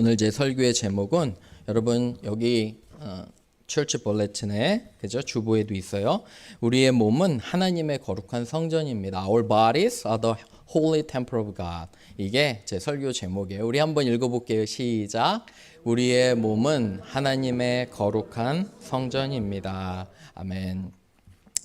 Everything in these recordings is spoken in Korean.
오늘 제 설교의 제목은 여러분 여기 어, 철치 볼레틴에 그죠 주보에도 있어요. 우리의 몸은 하나님의 거룩한 성전입니다. Our bodies are the holy temple of God. 이게 제 설교 제목이에요. 우리 한번 읽어볼게요. 시작. 우리의 몸은 하나님의 거룩한 성전입니다. 아멘.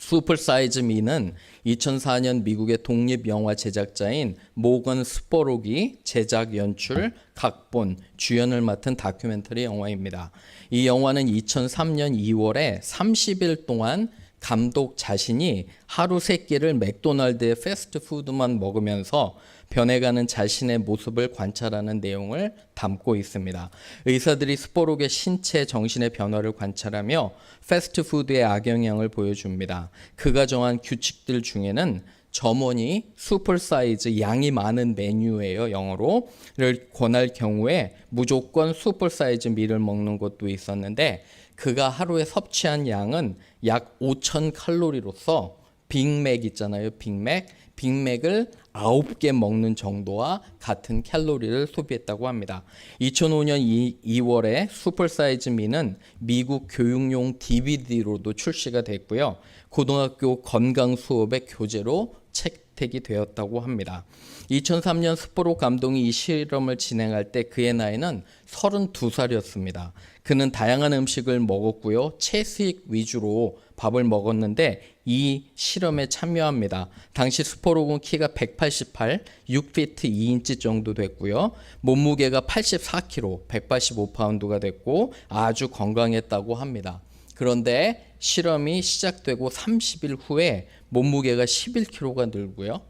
슈퍼 사이즈 미는 2004년 미국의 독립 영화 제작자인 모건 스포록이 제작 연출, 각본, 주연을 맡은 다큐멘터리 영화입니다. 이 영화는 2003년 2월에 30일 동안 감독 자신이 하루 세 끼를 맥도날드의 패스트푸드만 먹으면서 변해가는 자신의 모습을 관찰하는 내용을 담고 있습니다. 의사들이 스포록의 신체, 정신의 변화를 관찰하며 패스트푸드의 악영향을 보여줍니다. 그가 정한 규칙들 중에는 점원이 슈퍼 사이즈 양이 많은 메뉴예요 영어로를 권할 경우에 무조건 슈퍼 사이즈 밀을 먹는 것도 있었는데 그가 하루에 섭취한 양은 약 5천 칼로리로서 빅맥 있잖아요 빅맥 빅맥을 9개 먹는 정도와 같은 칼로리를 소비했다고 합니다. 2005년 2, 월에 슈퍼사이즈 미는 미국 교육용 DVD로도 출시가 됐고요. 고등학교 건강 수업의 교재로 채택이 되었다고 합니다. 2003년 스포로 감독이 이 실험을 진행할 때 그의 나이는 32살이었습니다. 그는 다양한 음식을 먹었고요. 채식 위주로 밥을 먹었는데 이 실험에 참여합니다. 당시 스포록은 키가 188, 6피트 2인치 정도 됐고요. 몸무게가 84kg, 185파운드가 됐고 아주 건강했다고 합니다. 그런데 실험이 시작되고 30일 후에 몸무게가 11kg가 늘고요.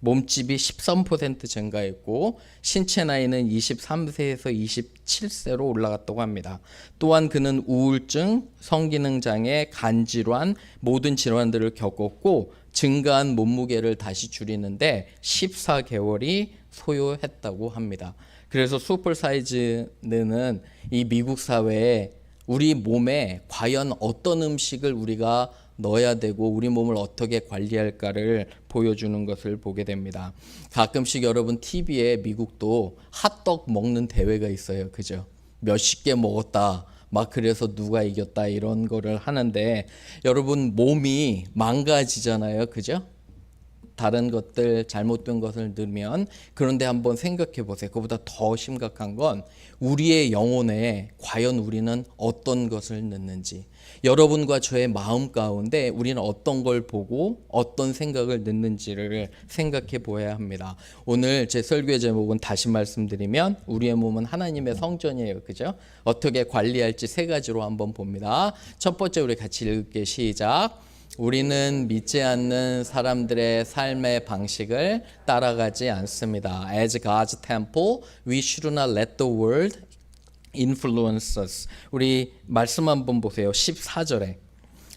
몸집이 13% 증가했고 신체 나이는 23세에서 27세로 올라갔다고 합니다. 또한 그는 우울증, 성기능 장애, 간 질환 모든 질환들을 겪었고 증가한 몸무게를 다시 줄이는데 14개월이 소요했다고 합니다. 그래서 슈퍼 사이즈는 이 미국 사회에 우리 몸에 과연 어떤 음식을 우리가 넣어야 되고 우리 몸을 어떻게 관리할까를 보여주는 것을 보게 됩니다. 가끔씩 여러분 TV에 미국도 핫떡 먹는 대회가 있어요. 그죠? 몇십 개 먹었다. 막 그래서 누가 이겼다 이런 거를 하는데 여러분 몸이 망가지잖아요. 그죠? 다른 것들 잘못된 것을 넣으면 그런데 한번 생각해 보세요. 그보다 더 심각한 건 우리의 영혼에 과연 우리는 어떤 것을 넣는지 여러분과 저의 마음 가운데 우리는 어떤 걸 보고 어떤 생각을 넣는지를 생각해 보아야 합니다. 오늘 제 설교의 제목은 다시 말씀드리면 우리의 몸은 하나님의 성전이에요. 그죠? 어떻게 관리할지 세 가지로 한번 봅니다. 첫 번째 우리 같이 읽을게 시작. 우리는 믿지 않는 사람들의 삶의 방식을 따라가지 않습니다. As God's temple, we should not let the world influence us. 우리 말씀 한번 보세요. 14절에.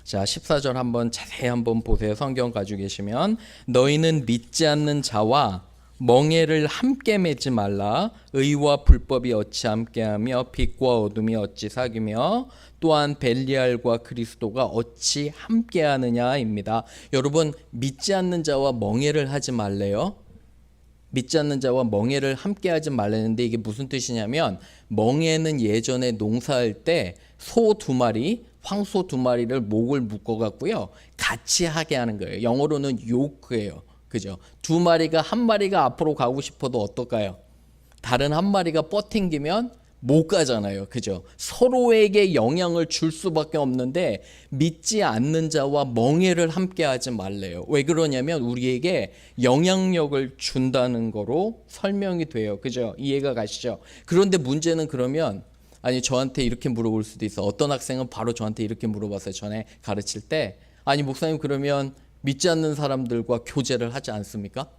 자, 14절 한번 자세히 한번 보세요. 성경 가지고 계시면 너희는 믿지 않는 자와 멍해를 함께 맺지 말라 의와 불법이 어찌 함께하며 빛과 어둠이 어찌 사귀며 또한 벨리알과 그리스도가 어찌 함께하느냐입니다. 여러분 믿지 않는 자와 멍해를 하지 말래요. 믿지 않는 자와 멍해를 함께하지 말라는데 이게 무슨 뜻이냐면 멍해는 예전에 농사할 때 소 두 마리, 황소 두 마리를 목을 묶어 갖고요 같이 하게 하는 거예요. 영어로는 요크예요. 그죠? 두 마리가 한 마리가 앞으로 가고 싶어도 어떨까요? 다른 한 마리가 뻗팅기면 못 가잖아요. 그죠? 서로에게 영향을 줄 수밖에 없는데 믿지 않는 자와 멍해를 함께 하지 말래요. 왜 그러냐면 우리에게 영향력을 준다는 거로 설명이 돼요. 그죠? 이해가 가시죠? 그런데 문제는 그러면 아니 저한테 이렇게 물어볼 수도 있어. 어떤 학생은 바로 저한테 이렇게 물어봤어요. 전에 가르칠 때 아니 목사님 그러면 믿지 않는 사람들과 교제를 하지 않습니까?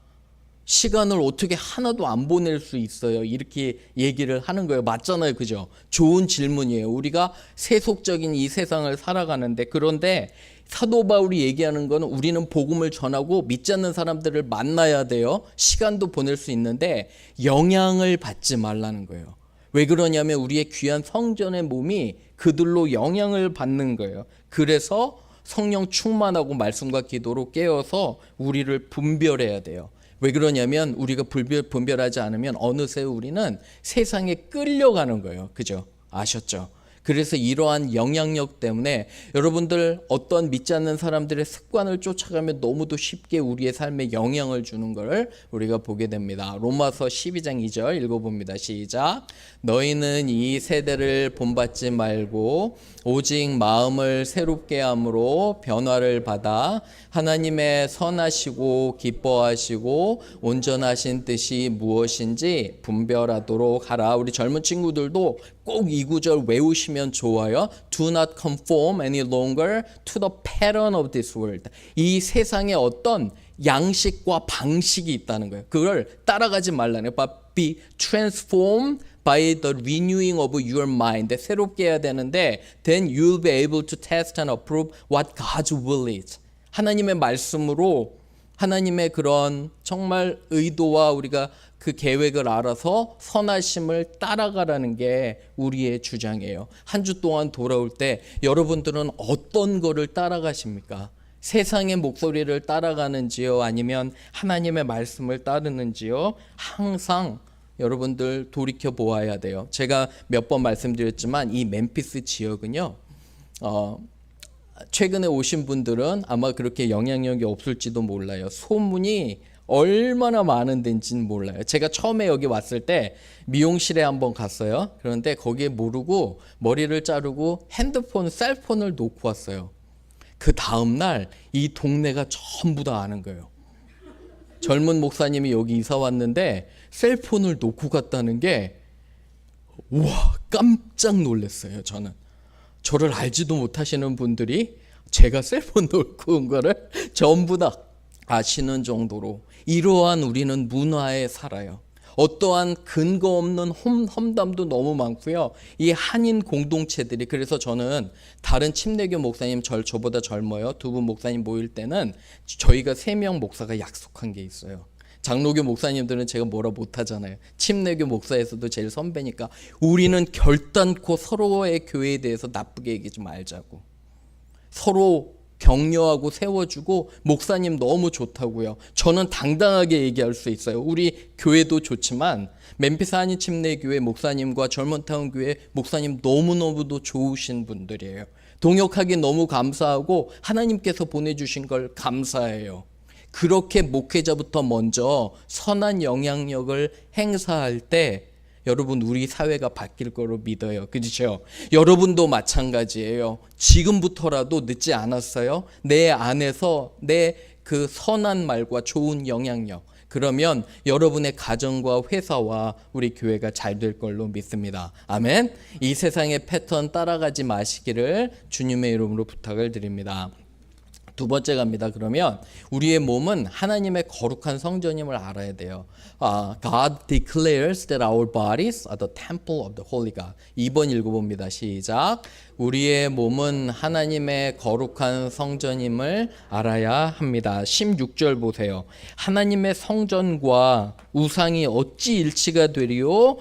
시간을 어떻게 하나도 안 보낼 수 있어요? 이렇게 얘기를 하는 거예요. 맞잖아요. 그죠? 좋은 질문이에요. 우리가 세속적인 이 세상을 살아가는데 그런데 사도 바울이 얘기하는 거는 우리는 복음을 전하고 믿지 않는 사람들을 만나야 돼요. 시간도 보낼 수 있는데 영향을 받지 말라는 거예요. 왜 그러냐면 우리의 귀한 성전의 몸이 그들로 영향을 받는 거예요. 그래서 성령 충만하고 말씀과 기도로 깨어서 우리를 분별해야 돼요. 왜 그러냐면 우리가 불별, 분별하지 않으면 어느새 우리는 세상에 끌려가는 거예요. 그죠? 아셨죠? 그래서 이러한 영향력 때문에 여러분들 어떤 믿지 않는 사람들의 습관을 쫓아가면 너무도 쉽게 우리의 삶에 영향을 주는 것을 우리가 보게 됩니다. 로마서 12장 2절 읽어봅니다. 시작. 너희는 이 세대를 본받지 말고 오직 마음을 새롭게 함으로 변화를 받아 하나님의 선하시고 기뻐하시고 온전하신 뜻이 무엇인지 분별하도록 하라. 우리 젊은 친구들도 꼭 이 구절 외우시면 좋아요. Do not conform any longer to the pattern of this world. 이 세상에 어떤 양식과 방식이 있다는 거예요. 그걸 따라가지 말라는 거예요. But be transformed by the renewing of your mind. 새롭게 해야 되는데 then you'll be able to test and approve what God's will is. 하나님의 말씀으로 하나님의 그런 정말 의도와 우리가 그 계획을 알아서 선하심을 따라가라는 게 우리의 주장이에요. 한 주 동안 돌아올 때 여러분들은 어떤 거를 따라가십니까? 세상의 목소리를 따라가는지요? 아니면 하나님의 말씀을 따르는지요? 항상 여러분들 돌이켜 보아야 돼요. 제가 몇 번 말씀드렸지만 이 멤피스 지역은요. 어, 최근에 오신 분들은 아마 그렇게 영향력이 없을지도 몰라요. 소문이 얼마나 많은 데인지는 몰라요. 제가 처음에 여기 왔을 때 미용실에 한번 갔어요. 그런데 거기에 모르고 머리를 자르고 핸드폰, 셀폰을 놓고 왔어요. 그 다음날 이 동네가 전부 다 아는 거예요. 젊은 목사님이 여기 이사 왔는데 셀폰을 놓고 갔다는 게 우와 깜짝 놀랐어요 저는 저를 알지도 못하시는 분들이 제가 셀폰 놓고 온 거를 전부 다 아시는 정도로 이러한 우리는 문화에 살아요. 어떠한 근거 없는 험, 험담도 너무 많고요. 이 한인 공동체들이 그래서 저는 다른 침례교 목사님 절 저보다 젊어요. 두 분 목사님 모일 때는 저희가 세 명 목사가 약속한 게 있어요. 장로교 목사님들은 제가 뭐라 못하잖아요. 침례교 목사에서도 제일 선배니까 우리는 결단코 서로의 교회에 대해서 나쁘게 얘기하지 말자고. 서로 격려하고 세워주고 목사님 너무 좋다고요. 저는 당당하게 얘기할 수 있어요. 우리 교회도 좋지만 멤피스 한인 침례교회 목사님과 젊은타운 교회 목사님 너무너무도 좋으신 분들이에요. 동역하기 너무 감사하고 하나님께서 보내주신 걸 감사해요. 그렇게 목회자부터 먼저 선한 영향력을 행사할 때 여러분 우리 사회가 바뀔 거로 믿어요. 그렇죠? 여러분도 마찬가지예요. 지금부터라도 늦지 않았어요. 내 안에서 내 그 선한 말과 좋은 영향력 그러면 여러분의 가정과 회사와 우리 교회가 잘 될 걸로 믿습니다. 아멘. 이 세상의 패턴 따라가지 마시기를 주님의 이름으로 부탁을 드립니다. 두 번째 갑니다. 그러면 우리의 몸은 하나님의 거룩한 성전임을 알아야 돼요. 아, God declares that our bodies are the temple of the Holy God. 2번 읽어봅니다. 시작. 우리의 몸은 하나님의 거룩한 성전임을 알아야 합니다. 16절 보세요. 하나님의 성전과 우상이 어찌 일치가 되리요?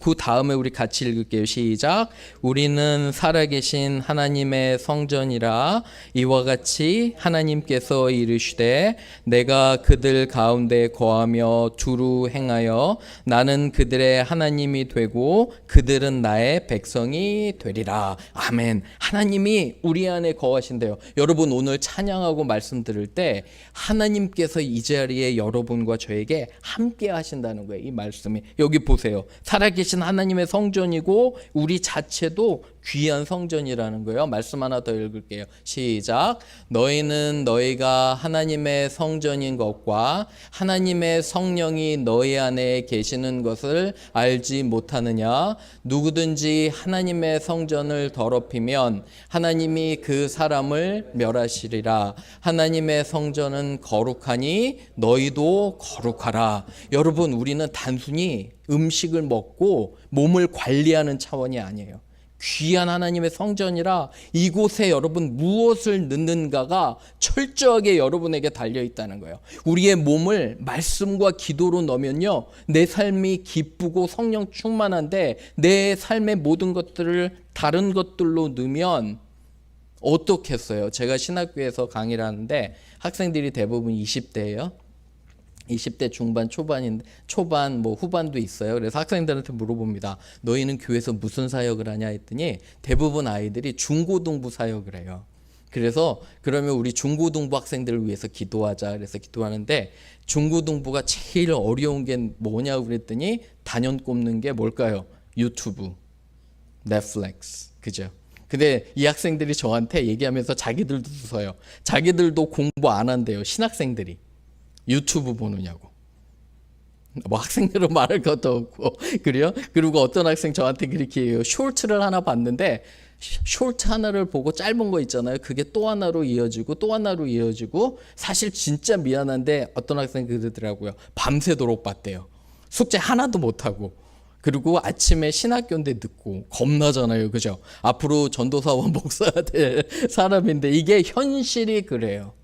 그 다음에 우리 같이 읽을게요. 시작. 우리는 살아계신 하나님의 성전이라 이와 같이 하나님께서 이르시되 내가 그들 가운데 거하며 두루 행하여 나는 그들의 하나님이 되고 그들은 나의 백성이 되리라. 아 멘. 하나님이 우리 안에 거하신대요. 여러분 오늘 찬양하고 말씀 들을 때 하나님께서 이 자리에 여러분과 저에게 함께 하신다는 거예요. 이 말씀이. 여기 보세요. 살아계신 하나님의 성전이고 우리 자체도 귀한 성전이라는 거예요. 말씀 하나 더 읽을게요. 시작. 너희는 너희가 하나님의 성전인 것과 하나님의 성령이 너희 안에 계시는 것을 알지 못하느냐? 누구든지 하나님의 성전을 더럽히면 하나님이 그 사람을 멸하시리라. 하나님의 성전은 거룩하니 너희도 거룩하라. 여러분, 우리는 단순히 음식을 먹고 몸을 관리하는 차원이 아니에요. 귀한 하나님의 성전이라 이곳에 여러분 무엇을 넣는가가 철저하게 여러분에게 달려 있다는 거예요. 우리의 몸을 말씀과 기도로 넣으면요. 내 삶이 기쁘고 성령 충만한데 내 삶의 모든 것들을 다른 것들로 넣으면 어떻겠어요? 제가 신학교에서 강의를 하는데 학생들이 대부분 20대예요. 20대 중반 초반인 초반 뭐 후반도 있어요. 그래서 학생들한테 물어봅니다. 너희는 교회에서 무슨 사역을 하냐 했더니 대부분 아이들이 중고등부 사역을 해요. 그래서 그러면 우리 중고등부 학생들을 위해서 기도하자. 그래서 기도하는데 중고등부가 제일 어려운 게 뭐냐고 그랬더니 단연 꼽는 게 뭘까요? 유튜브, 넷플릭스. 그죠? 근데 이 학생들이 저한테 얘기하면서 자기들도 웃어요. 자기들도 공부 안 한대요. 신학생들이. 유튜브 보느냐고. 뭐 학생들은 말할 것도 없고 그래요. 그리고 어떤 학생 저한테 그렇게 해요. 쇼트를 하나 봤는데 쇼트 하나를 보고 짧은 거 있잖아요. 그게 또 하나로 이어지고 또 하나로 이어지고 사실 진짜 미안한데 어떤 학생 그러더라고요. 밤새도록 봤대요. 숙제 하나도 못 하고. 그리고 아침에 신학교인데 늦고 겁나잖아요. 그죠? 앞으로 전도사와 목사가 될 사람인데 이게 현실이 그래요.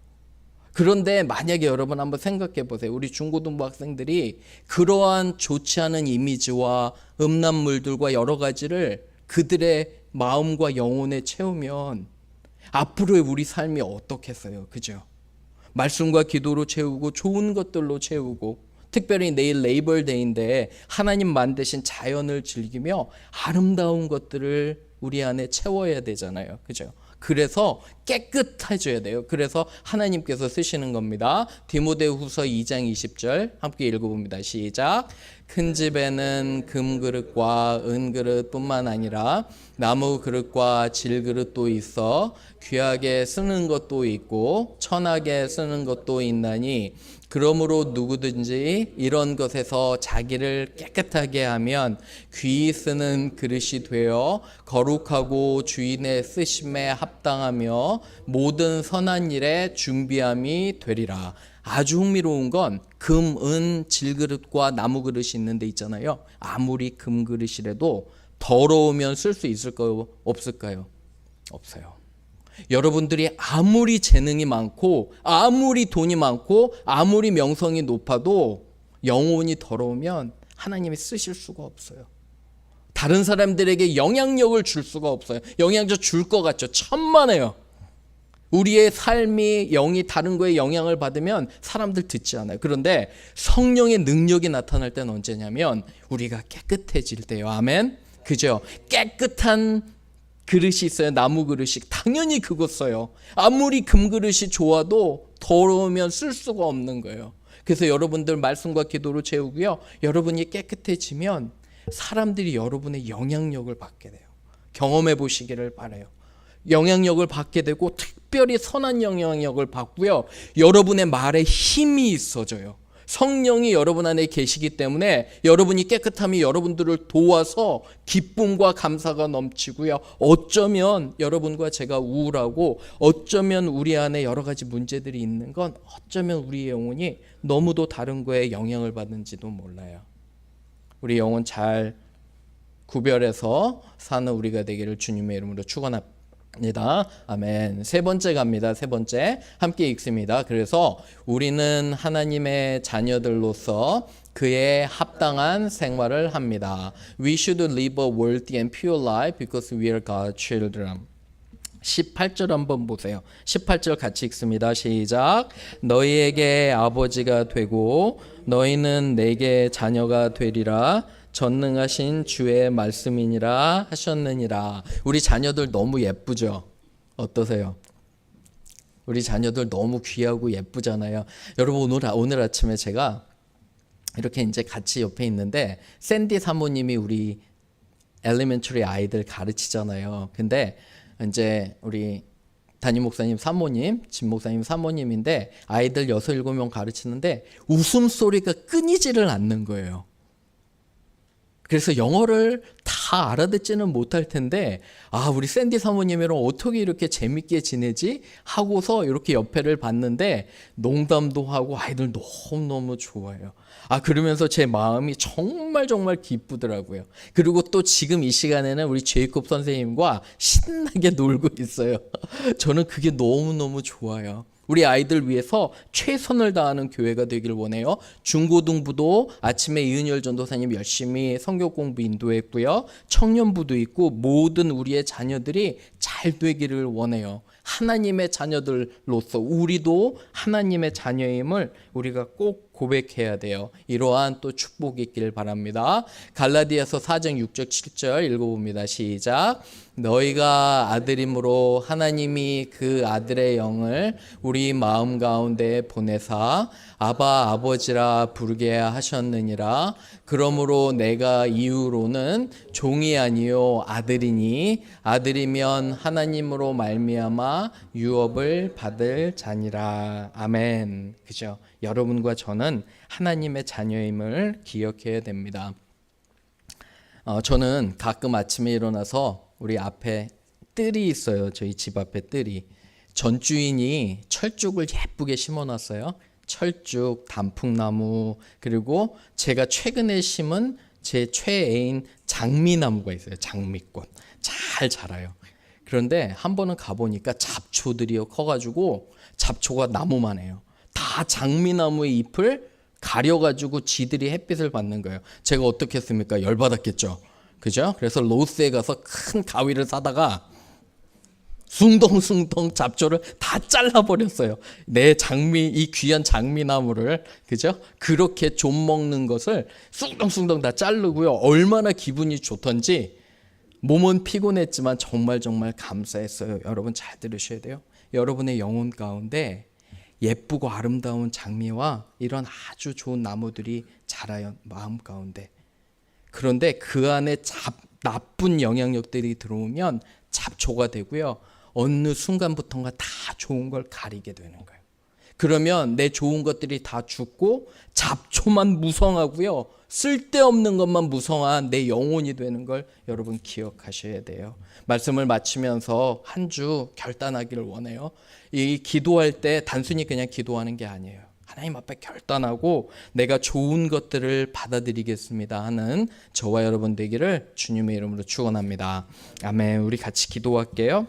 그런데 만약에 여러분 한번 생각해 보세요. 우리 중고등부 학생들이 그러한 좋지 않은 이미지와 음란물들과 여러 가지를 그들의 마음과 영혼에 채우면 앞으로의 우리 삶이 어떻겠어요? 그죠? 말씀과 기도로 채우고 좋은 것들로 채우고 특별히 내일 레이벌 데이인데 하나님 만드신 자연을 즐기며 아름다운 것들을 우리 안에 채워야 되잖아요. 그죠? 그래서 깨끗해져야 돼요. 그래서 하나님께서 쓰시는 겁니다. 디모데후서 2장 20절 함께 읽어봅니다. 시작. 큰 집에는 금 그릇과 은 그릇뿐만 아니라 나무 그릇과 질 그릇도 있어 귀하게 쓰는 것도 있고 천하게 쓰는 것도 있나니 그러므로 누구든지 이런 것에서 자기를 깨끗하게 하면 귀히 쓰는 그릇이 되어 거룩하고 주인의 쓰심에 합당하며 모든 선한 일에 준비함이 되리라. 아주 흥미로운 건 금, 은, 질그릇과 나무 그릇이 있는데 있잖아요. 아무리 금 그릇이라도 더러우면 쓸 수 있을까요? 없을까요? 없어요. 여러분들이 아무리 재능이 많고 아무리 돈이 많고 아무리 명성이 높아도 영혼이 더러우면 하나님이 쓰실 수가 없어요. 다른 사람들에게 영향력을 줄 수가 없어요. 영향력 줄 것 같죠. 천만에요. 우리의 삶이 영이 다른 거에 영향을 받으면 사람들 듣지 않아요. 그런데 성령의 능력이 나타날 때는 언제냐면 우리가 깨끗해질 때요. 아멘. 그죠? 깨끗한 그릇이 있어요. 나무 그릇이. 당연히 그거 써요. 아무리 금 그릇이 좋아도 더러우면 쓸 수가 없는 거예요. 그래서 여러분들 말씀과 기도로 채우고요. 여러분이 깨끗해지면 사람들이 여러분의 영향력을 받게 돼요. 경험해 보시기를 바래요. 영향력을 받게 되고 특별히 선한 영향력을 받고요. 여러분의 말에 힘이 있어져요. 성령이 여러분 안에 계시기 때문에 여러분이 깨끗함이 여러분들을 도와서 기쁨과 감사가 넘치고요. 어쩌면 여러분과 제가 우울하고 어쩌면 우리 안에 여러 가지 문제들이 있는 건 어쩌면 우리의 영혼이 너무도 다른 거에 영향을 받는지도 몰라요. 우리 영혼 잘 구별해서 사는 우리가 되기를 주님의 이름으로 축원합니다. 니다. 아멘. 세 번째 갑니다. 세 번째. 함께 읽습니다. 그래서 우리는 하나님의 자녀들로서 그에 합당한 생활을 합니다. We should live a worthy and pure life because we are God's children. 18절 한번 보세요. 18절 같이 읽습니다. 시작. 너희에게 아버지가 되고 너희는 내게 자녀가 되리라. 전능하신 주의 말씀이니라 하셨느니라. 우리 자녀들 너무 예쁘죠? 어떠세요? 우리 자녀들 너무 귀하고 예쁘잖아요. 여러분 오늘 오늘 아침에 제가 이렇게 이제 같이 옆에 있는데 샌디 사모님이 우리 엘리멘터리 아이들 가르치잖아요. 근데 이제 우리 담임 목사님 사모님, 진 목사님 사모님인데 아이들 여섯 일곱 명 가르치는데 웃음소리가 끊이지를 않는 거예요. 그래서 영어를 다 알아듣지는 못할 텐데 아 우리 샌디 사모님이랑 어떻게 이렇게 재밌게 지내지 하고서 이렇게 옆에를 봤는데 농담도 하고 아이들 너무 너무 좋아요. 아 그러면서 제 마음이 정말 정말 기쁘더라고요. 그리고 또 지금 이 시간에는 우리 제이콥 선생님과 신나게 놀고 있어요. 저는 그게 너무 너무 좋아요. 우리 아이들 위해서 최선을 다하는 교회가 되길 원해요. 중고등부도 아침에 이은열 전도사님 열심히 성경 공부 인도했고요. 청년부도 있고 모든 우리의 자녀들이 잘 되기를 원해요. 하나님의 자녀들로서 우리도 하나님의 자녀임을 우리가 꼭 고백해야 돼요. 이러한 또 축복이 있길 바랍니다. 갈라디아서 4장 6절 7절 읽어봅니다. 시작. 너희가 아들임으로 하나님이 그 아들의 영을 우리 마음 가운데 보내사 아바 아버지라 부르게 하셨느니라 그러므로 내가 이후로는 종이 아니요 아들이니 아들이면 하나님으로 말미암아 유업을 받을 자니라 아멘 그죠 여러분과 저는 하나님의 자녀임을 기억해야 됩니다 어, 저는 가끔 아침에 일어나서 우리 앞에 뜰이 있어요. 저희 집 앞에 뜰이. 전 주인이 철쭉을 예쁘게 심어놨어요. 철쭉, 단풍나무, 그리고 제가 최근에 심은 제 최애인 장미나무가 있어요. 장미꽃. 잘 자라요. 그런데 한 번은 가보니까 잡초들이 커가지고 잡초가 나무만 해요. 다 장미나무의 잎을 가려가지고 지들이 햇빛을 받는 거예요. 제가 어떻게 했습니까? 열받았겠죠. 그죠? 그래서 로스에 가서 큰 가위를 사다가 숭덩숭덩 잡초를 다 잘라버렸어요. 내 장미, 이 귀한 장미나무를, 그죠? 그렇게 좀 먹는 것을 숭덩숭덩 다 자르고요. 얼마나 기분이 좋던지 몸은 피곤했지만 정말 정말 감사했어요. 여러분 잘 들으셔야 돼요. 여러분의 영혼 가운데 예쁘고 아름다운 장미와 이런 아주 좋은 나무들이 자라요. 마음 가운데. 그런데 그 안에 잡, 나쁜 영향력들이 들어오면 잡초가 되고요. 어느 순간부터가 다 좋은 걸 가리게 되는 거예요. 그러면 내 좋은 것들이 다 죽고 잡초만 무성하고요. 쓸데없는 것만 무성한 내 영혼이 되는 걸 여러분 기억하셔야 돼요. 말씀을 마치면서 한 주 결단하기를 원해요. 이 기도할 때 단순히 그냥 기도하는 게 아니에요. 하나님 앞에 결단하고 내가 좋은 것들을 받아들이겠습니다 하는 저와 여러분 되기를 주님의 이름으로 축원합니다. 아멘. 우리 같이 기도할게요.